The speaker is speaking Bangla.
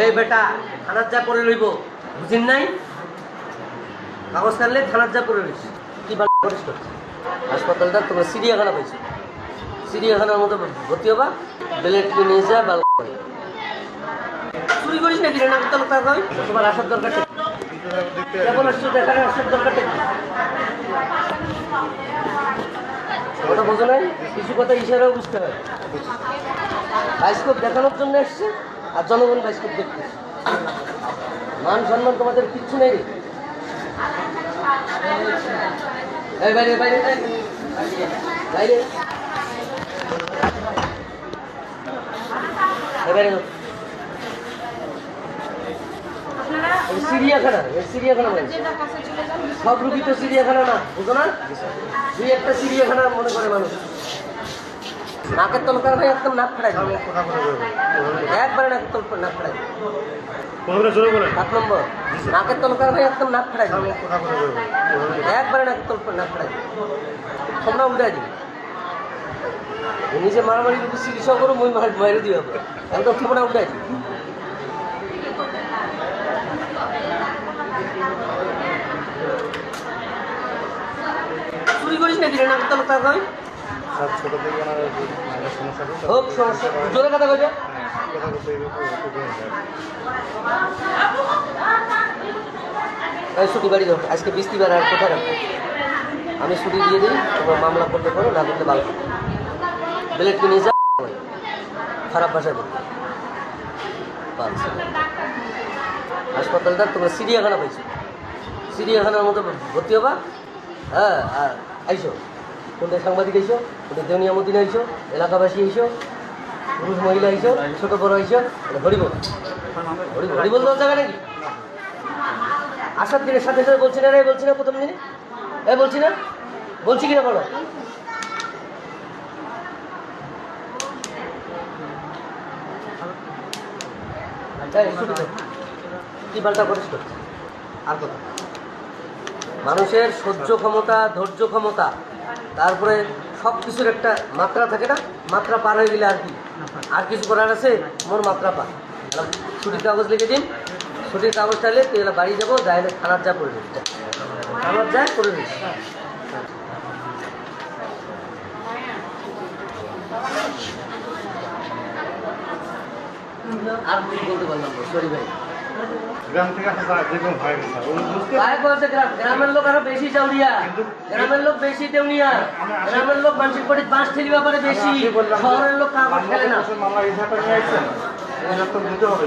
এই বেটা থানার যা করে লইব। বুঝিন নাই? কাগজ কাটলে থানার যা করে লইস। কি বাল করিস হাসপাতালটা তোমরা পাইছো। চিড়িয়াখানার মতো ভর্তি হবা বেলেট নিয়ে যা। চুরি করিস নাকি তার তোমার আসার দরকার। কেবল আসছো আসার দরকার। কথা বোঝো নাই? কিছু কথা ইশারাও বুঝতে হয়। বাইস্কোপ দেখানোর জন্য এসছে? আর জনগণ বাইস্কোপ দেখতে মান সম্মান তোমাদের কিচ্ছু নেই সব রুগী তো চিড়িয়াখানা না, বুঝো না? দুই একটা চিড়িয়াখানা মনে করে মানুষ। নাকের তলকার ভাই একদম নাক দিবে। একবারে নাকের তল নাক বলেন সাত নম্বর। নাকের তলকার ভাই একদম নাক বলবেন একবারে নাকের তল নাক ফেড়াই দিবে। তোমরা উল্টাই দিবে। নিজে মারামারি যদি চিকিৎসা করো মই মার আবার। একদম তোমরা উল্টাই দিবে। চুরি করিস নাকি নাকের তলকার ভাই হোক সমস্যা জোরে কথা এই ছুটি বাড়ি দাও আজকে বৃষ্টিবার আর কোথায় রাখব? আমি ছুটি দিয়ে দিই তোমার মামলা করতে পারো না করতে ভালো। বেলেট কিনে যা। খারাপ ভাষায় বলতে। হাসপাতালটা তোমরা চিড়িয়াখানা পাইছো। চিড়িয়াখানার মতো ভর্তি হবা? হ্যাঁ আর আইসো। কোনটা সাংবাদিক আইসো কোনটা দেউনিয়া মদিনা আইসো এলাকাবাসী আইসো পুরুষ, মহিলা আইসো ছোট, বড় আইসো হরিবল। হরিবল দেওয়ার জায়গা নাকি? আসার দিনের সাথে সাথে বলছি না রে, বলছি না প্রথম দিনে? এ, বলছি না? বলছি কিনা বলো। কি পাল্টা করিস? আর কথা। মানুষের সহ্য ক্ষমতা, ধৈর্য ক্ষমতা তারপরে সব কিছুর একটা মাত্রা থাকে না, মাত্রা পার হয়ে গেলে আর কি? আর কিছু করার আছে? মোর মাত্রা পা ছুটির কাগজ লিখে দিন। ছুটির কাগজ চাইলে তুই এলা বাড়ি যাব যাই থানার যা করে দিস থানার যা করে দিস আর বলতে পারলাম সরি ভাই। গ্রাম থেকে আসা তারা যেরকম বলছে গ্রামের লোক আরও বেশি চাউরিয়া গ্রামের লোক বেশি দেউনিয়া। গ্রামের লোক মানসিক পড়ি বাঁশ ঠেলি ব্যাপারে বেশি। আমি শহরের লোক কাগজ খেলে না। মামলা হিসাবটা নিয়ে আসছেন। এবার তো দিতে হবে